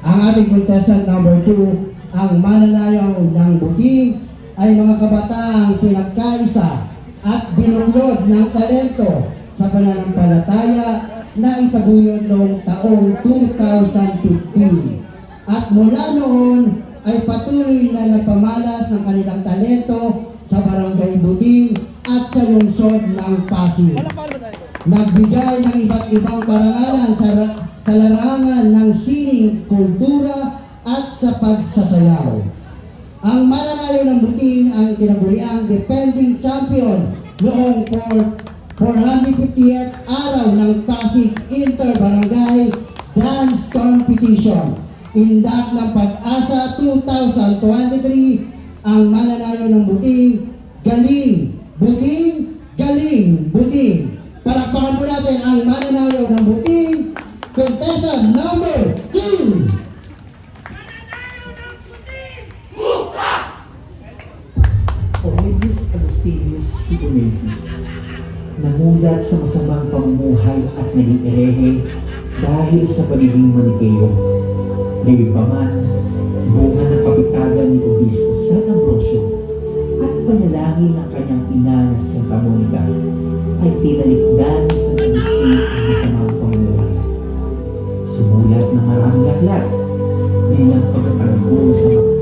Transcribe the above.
Ang ating contestant number 2, ang mananayaw ng buti ay mga kabataang pinagkaisa at binuklod ng talento sa pananampalataya na itaguyod noong taong 2015. At mula noon ay patuloy na nagpamalas ng kanilang talento sa barangay Buting at sa lungsod ng Pasig. Nagbigay ng iba't ibang parangalan sa, ra- sa larangan ng sining, kultura at sa pagsasayaw. Ang mananayaw ng Buting ang kinaguriang defending champion noong 4 450th araw ng Pasig Inter-Barangay Dance Competition. Indak ng Pag-asa 2023, ang mananayaw ng Buting, galing, Buting, galing, Buting. Palakpakan po natin ang contestant number 2. Aurelius Agustinius Tigonensis namulat sa masamang pamumuhay at naging erehe dahil sa pagiging manigayo. Gayunpaman, bunga ng kapitagan ni Obispo San Ambrosio at panalangin ng kanyang ina na si Santa Monica ay tinalikdan ni San Agustin ang masamang. Sumulat ng maraming aklat bilang pagkatanggol sa makaran